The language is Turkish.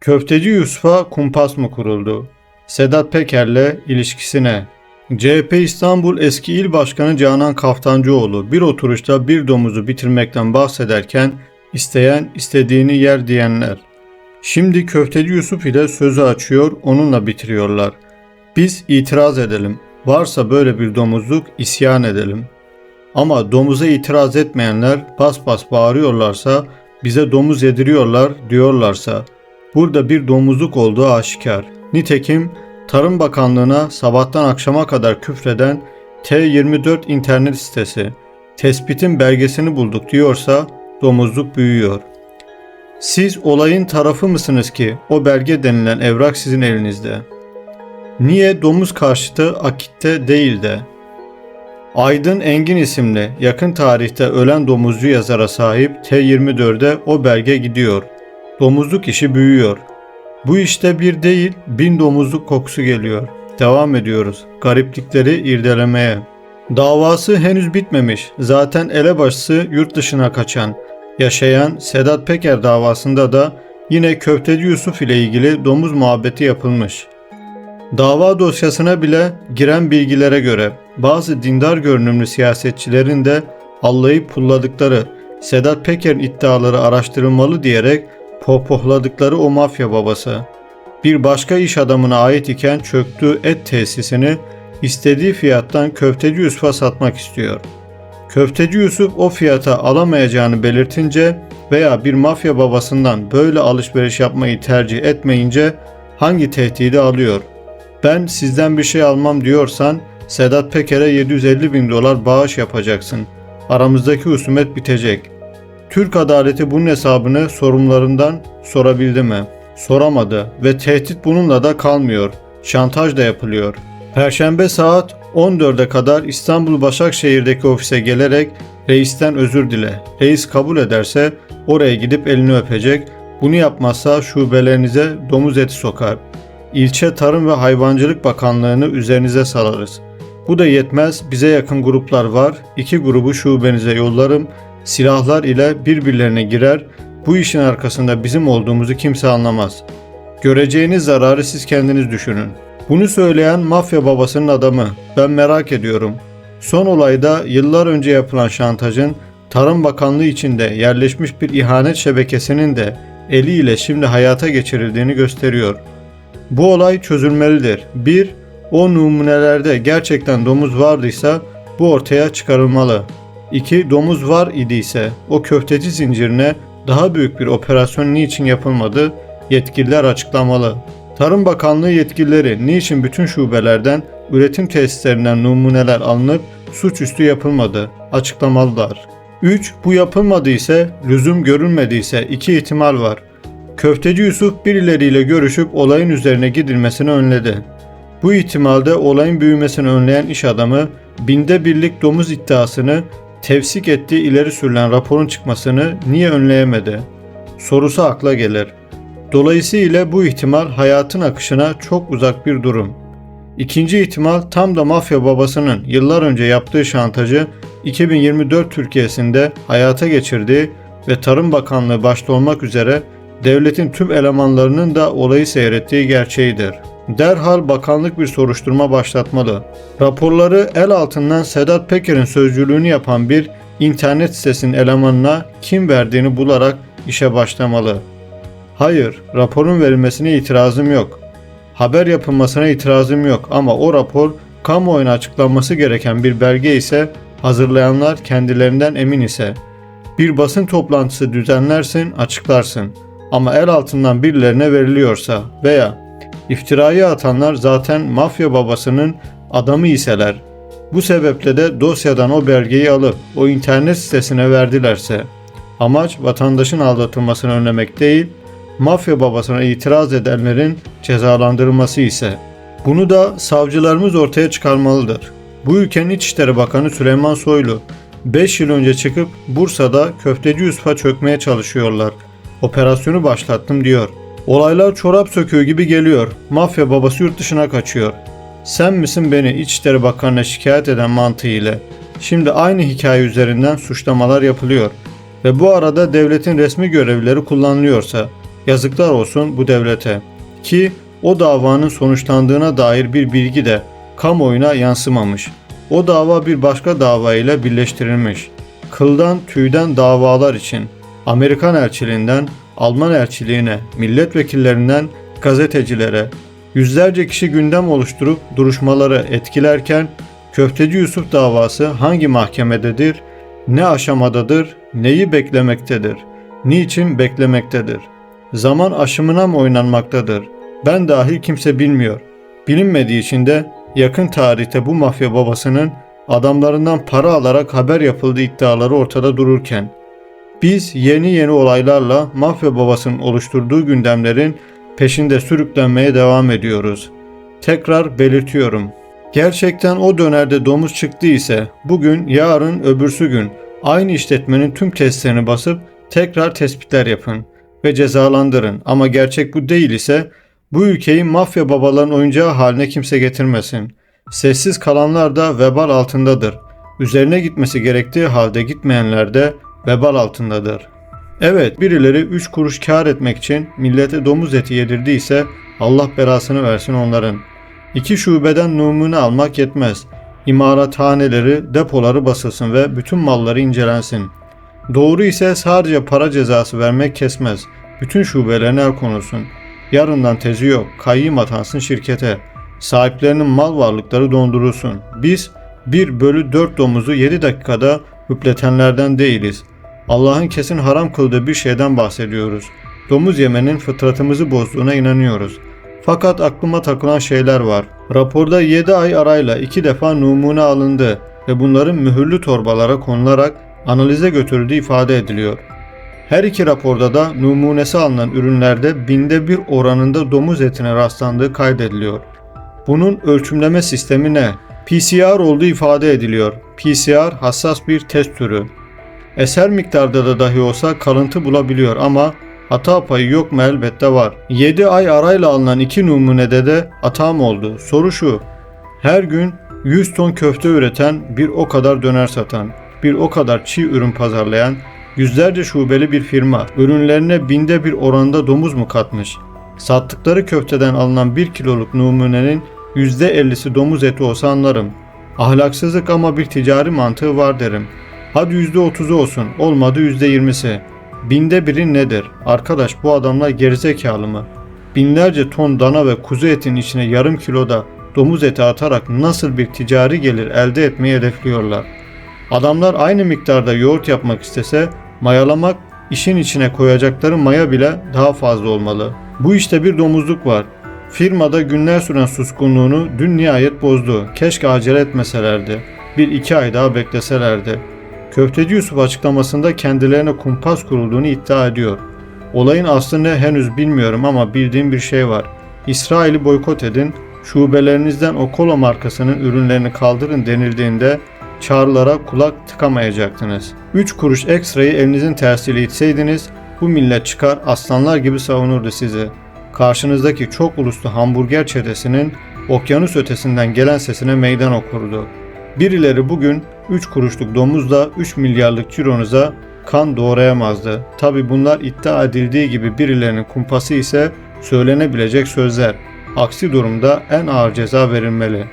Köfteci Yusuf'a kumpas mı kuruldu? Sedat Peker'le ilişkisine. CHP İstanbul eski il başkanı Canan Kaftancıoğlu bir oturuşta bir domuzu bitirmekten bahsederken isteyen istediğini yer diyenler. Şimdi Köfteci Yusuf ile sözü açıyor, onunla bitiriyorlar. Biz itiraz edelim. Varsa böyle bir domuzluk isyan edelim. Ama domuza itiraz etmeyenler bas bas bağırıyorlarsa, bize domuz yediriyorlar diyorlarsa, burada bir domuzluk olduğu aşikar. Nitekim Tarım Bakanlığı'na sabahtan akşama kadar küfreden T24 internet sitesi, tespitin belgesini bulduk diyorsa domuzluk büyüyor. Siz olayın tarafı mısınız ki o belge denilen evrak sizin elinizde? Niye domuz karşıtı akitte değil de? Aydın Engin isimli yakın tarihte ölen domuzcu yazara sahip T24'de o belge gidiyor. Domuzluk işi büyüyor. Bu işte bir değil bin domuzluk kokusu geliyor. Devam ediyoruz. Gariplikleri irdelemeye. Davası henüz bitmemiş. Zaten elebaşısı yurt dışına kaçan, yaşayan Sedat Peker davasında da yine Köfteci Yusuf ile ilgili domuz muhabbeti yapılmış. Dava dosyasına bile giren bilgilere göre bazı dindar görünümlü siyasetçilerin de allayıp pulladıkları Sedat Peker'in iddiaları araştırılmalı diyerek pohpohladıkları o mafya babası. Bir başka iş adamına ait iken çöktüğü et tesisini istediği fiyattan köfteci Yusuf'a satmak istiyor. Köfteci Yusuf o fiyata alamayacağını belirtince veya bir mafya babasından böyle alışveriş yapmayı tercih etmeyince hangi tehdidi alıyor? Ben sizden bir şey almam diyorsan Sedat Peker'e 750 bin dolar bağış yapacaksın. Aramızdaki husumet bitecek. Türk adaleti bunun hesabını sorumlularından sorabildi mi? Soramadı ve tehdit bununla da kalmıyor. Şantaj da yapılıyor. Perşembe saat 14'e kadar İstanbul Başakşehir'deki ofise gelerek reisten özür dile. Reis kabul ederse oraya gidip elini öpecek. Bunu yapmazsa şubelerinize domuz eti sokar. İlçe Tarım ve Hayvancılık Bakanlığı'nı üzerinize salarız. Bu da yetmez. Bize yakın gruplar var. İki grubu şubenize yollarım. Silahlar ile birbirlerine girer. Bu işin arkasında bizim olduğumuzu kimse anlamaz. Göreceğiniz zararı siz kendiniz düşünün. Bunu söyleyen mafya babasının adamı. Ben merak ediyorum. Son olayda yıllar önce yapılan şantajın Tarım Bakanlığı içinde yerleşmiş bir ihanet şebekesinin de eliyle şimdi hayata geçirildiğini gösteriyor. Bu olay çözülmelidir. 1. O numunelerde gerçekten domuz vardıysa bu ortaya çıkarılmalı. 2. Domuz var idiyse o köfteci zincirine daha büyük bir operasyon niçin yapılmadı? Yetkililer açıklamalı. Tarım Bakanlığı yetkilileri niçin bütün şubelerden, üretim tesislerinden numuneler alınıp suçüstü yapılmadı? Açıklamalılar. 3. Bu yapılmadıysa, lüzum görülmediyse iki ihtimal var. Köfteci Yusuf birileriyle görüşüp olayın üzerine gidilmesini önledi. Bu ihtimalde olayın büyümesini önleyen iş adamı binde birlik domuz iddiasını tevsik ettiği ileri sürülen raporun çıkmasını niye önleyemedi? Sorusu akla gelir. Dolayısıyla bu ihtimal hayatın akışına çok uzak bir durum. İkinci ihtimal tam da mafya babasının yıllar önce yaptığı şantajı 2024 Türkiye'sinde hayata geçirdiği ve Tarım Bakanlığı başta olmak üzere devletin tüm elemanlarının da olayı seyrettiği gerçeğidir. Derhal bakanlık bir soruşturma başlatmalı. Raporları el altından Sedat Peker'in sözcülüğünü yapan bir internet sitesinin elemanına kim verdiğini bularak işe başlamalı. Hayır, raporun verilmesine itirazım yok. Haber yapılmasına itirazım yok ama o rapor kamuoyuna açıklanması gereken bir belge ise hazırlayanlar kendilerinden emin ise bir basın toplantısı düzenlersin, açıklarsın. Ama el altından birilerine veriliyorsa veya iftirayı atanlar zaten mafya babasının adamı iseler, bu sebeple de dosyadan o belgeyi alıp o internet sitesine verdilerse, amaç vatandaşın aldatılmasını önlemek değil, mafya babasına itiraz edenlerin cezalandırılması ise, bunu da savcılarımız ortaya çıkarmalıdır. Bu ülkenin İçişleri Bakanı Süleyman Soylu 5 yıl önce çıkıp Bursa'da köfteci Yusuf'a çökmeye çalışıyorlar. Operasyonu başlattım diyor. Olaylar çorap söküğü gibi geliyor. Mafya babası yurt dışına kaçıyor. Sen misin beni İçişleri Bakanı'na şikayet eden mantığıyla? Şimdi aynı hikaye üzerinden suçlamalar yapılıyor. Ve bu arada devletin resmi görevlileri kullanılıyorsa, Yazıklar olsun bu devlete. Ki o davanın sonuçlandığına dair bir bilgi de kamuoyuna yansımamış. O dava bir başka dava ile birleştirilmiş. Kıldan tüyden davalar için Amerikan elçiliğinden Alman elçiliğine, milletvekillerinden gazetecilere, yüzlerce kişi gündem oluşturup duruşmaları etkilerken Köfteci Yusuf davası hangi mahkemededir, ne aşamadadır, neyi beklemektedir, niçin beklemektedir? Zaman aşımına mı oynanmaktadır? Ben dahil kimse bilmiyor. Bilinmediği için de yakın tarihte bu mafya babasının adamlarından para alarak haber yapıldığı iddiaları ortada dururken biz yeni yeni olaylarla mafya babasının oluşturduğu gündemlerin peşinde sürüklenmeye devam ediyoruz. Tekrar belirtiyorum. Gerçekten o dönerde domuz çıktı ise bugün, yarın, öbürsü gün aynı işletmenin tüm testlerini basıp tekrar tespitler yapın ve cezalandırın. Ama gerçek bu değil ise bu ülkeyi mafya babaların oyuncağı haline kimse getirmesin. Sessiz kalanlar da vebal altındadır. Üzerine gitmesi gerektiği halde gitmeyenler de vebal altındadır. Evet birileri 3 kuruş kar etmek için millete domuz eti yedirdiyse Allah belasını versin onların. İki şubeden numune almak yetmez. İmarathaneleri, depoları basılsın ve bütün malları incelensin. Doğru ise sadece para cezası vermek kesmez. Bütün şubelerine el konulsun. Yarından tezi yok. Kayyım atansın şirkete. Sahiplerinin mal varlıkları dondurulsun. Biz 1 bölü 4 domuzu 7 dakikada hüpletenlerden değiliz. Allah'ın kesin haram kıldığı bir şeyden bahsediyoruz. Domuz yemenin fıtratımızı bozduğuna inanıyoruz. Fakat aklıma takılan şeyler var. Raporda 7 ay arayla 2 defa numune alındı ve bunların mühürlü torbalara konularak analize götürüldüğü ifade ediliyor. Her iki raporda da numunesi alınan ürünlerde binde bir oranında domuz etine rastlandığı kaydediliyor. Bunun ölçümleme sistemi ne? PCR olduğu ifade ediliyor. PCR hassas bir test türü. Eser miktarda da dahi olsa kalıntı bulabiliyor ama hata payı yok mu elbette var. 7 ay arayla alınan iki numunede de hatam oldu. Soru şu. Her gün 100 ton köfte üreten, bir o kadar döner satan, bir o kadar çiğ ürün pazarlayan, yüzlerce şubeli bir firma ürünlerine binde bir oranda domuz mu katmış? Sattıkları köfteden alınan 1 kiloluk numunenin %50'si domuz eti olsa anlarım. Ahlaksızlık ama bir ticari mantığı var derim. Hadi %30'u olsun, olmadı %20'si. Binde biri nedir? Arkadaş bu adamlar gerizekalı mı? Binlerce ton dana ve kuzu etinin içine yarım kiloda domuz eti atarak nasıl bir ticari gelir elde etmeyi hedefliyorlar? Adamlar aynı miktarda yoğurt yapmak istese mayalamak işin içine koyacakları maya bile daha fazla olmalı. Bu işte bir domuzluk var. Firmada günler süren suskunluğunu dün nihayet bozdu. Keşke acele etmeselerdi. Bir iki ay daha bekleselerdi. Köfteci Yusuf açıklamasında kendilerine kumpas kurulduğunu iddia ediyor. Olayın aslını henüz bilmiyorum ama bildiğim bir şey var. İsrail'i boykot edin, şubelerinizden o kola markasının ürünlerini kaldırın denildiğinde çağrılara kulak tıkamayacaktınız. 3 kuruş ekstrayı elinizin tersiyle itseydiniz bu millet çıkar aslanlar gibi savunurdu sizi. Karşınızdaki çok uluslu hamburger çetesinin okyanus ötesinden gelen sesine meydan okurdu. Birileri bugün 3 kuruşluk domuzla 3 milyarlık cironuza kan doğrayamazdı. Tabi bunlar iddia edildiği gibi birilerinin kumpası ise söylenebilecek sözler. Aksi durumda en ağır ceza verilmeli.